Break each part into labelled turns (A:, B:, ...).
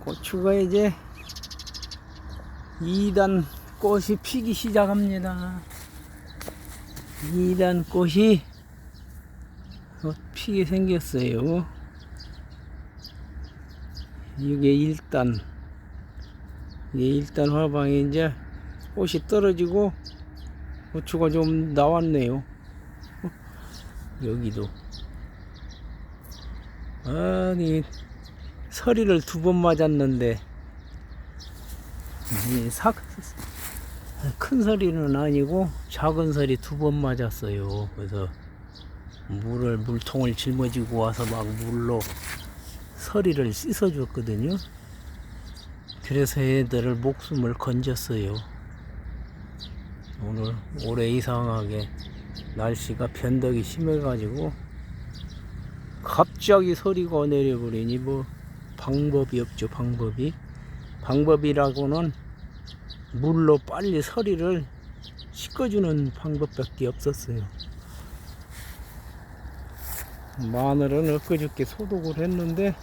A: 고추가 이제 2단 꽃이 피기 시작합니다. 2단 꽃이 어, 피게 생겼어요. 이게 1단. 이게 1단 화방에 이제 꽃이 떨어지고 고추가 좀 나왔네요. 어, 여기도. 아니, 서리를 두 번 맞았는데, 큰 서리는 아니고 작은 서리 두 번 맞았어요. 그래서 물을, 물통을 짊어지고 와서 막 물로 서리를 씻어줬거든요. 그래서 애들을 목숨을 건졌어요. 오늘 올해 이상하게 날씨가 변덕이 심해가지고 갑자기 소리가 내려버리니 뭐 방법이 없죠 방법이. 방법이라고는 물로 빨리 서리를 씻어주는 방법밖에 없었어요. 마늘은 엊그저께 소독을 했는데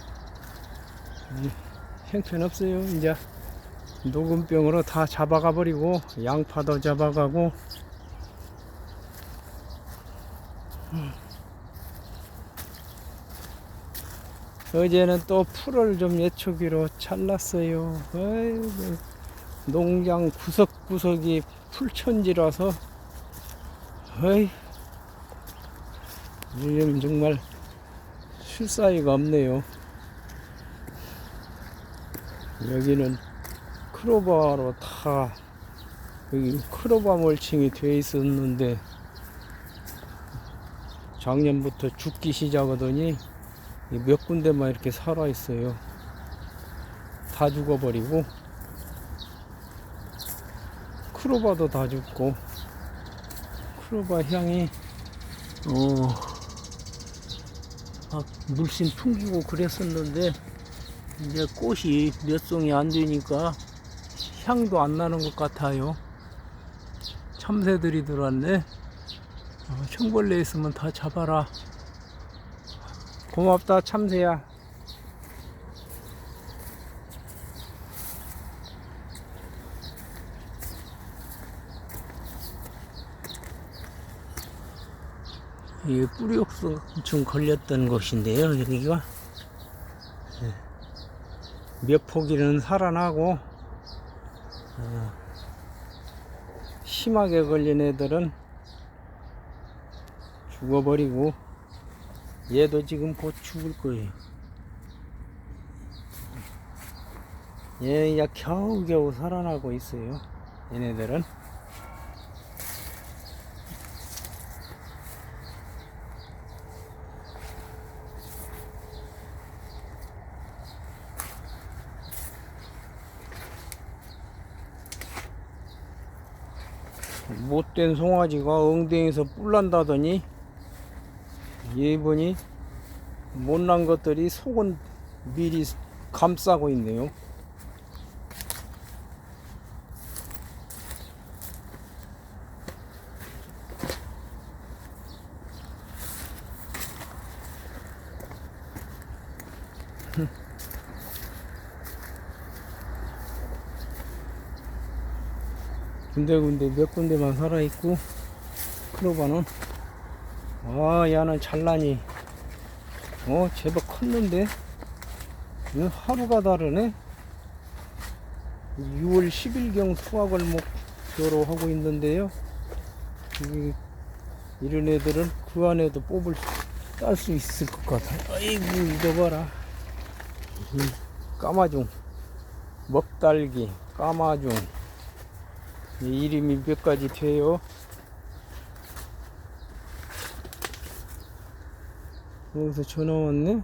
A: 이 형편없어요 이제. 녹음병으로 다 잡아가 버리고 양파도 잡아가고 어제는 또 풀을 좀 예초기로 잘랐어요. 아이고, 농장 구석구석이 풀천지라서, 어이, 요즘 정말 실사이가 없네요. 여기는 크로바로 다, 여기 크로바 멀칭이 돼 있었는데, 작년부터 죽기 시작하더니, 이 몇 군데만 이렇게 살아 있어요. 다 죽어버리고 크로바도 다 죽고 크로바 향이 어, 막 물씬 풍기고 그랬었는데 이제 꽃이 몇 송이 안 되니까 향도 안 나는 것 같아요. 참새들이 들어왔네. 어, 청벌레 있으면 다 잡아라. 고맙다 참새야 이 뿌리 옥수충 걸렸던 곳인데요 여기가 예. 몇 포기는 살아나고 어, 심하게 걸린 애들은 죽어버리고 얘도 지금 곧 죽을 거예요. 얘야 겨우겨우 살아나고 있어요. 얘네들은. 못된 송아지가 엉덩이에서 뿔 난다더니 이분이 못난 것들이 속은 미리 감싸고 있네요. 군데군데 몇 군데만 살아있고 크로바는 아, 야는 잘나니. 어, 제법 컸는데. 이거 하루가 다르네. 6월 10일경 수확을 목표로 하고 있는데요. 이, 이런 애들은 그 안에도 뽑을, 딸 수 있을 것 같아. 아이고, 이거 봐라. 이 까마중. 먹달기, 까마중. 이 이름이 몇 가지 돼요. 여기서 전화 왔네?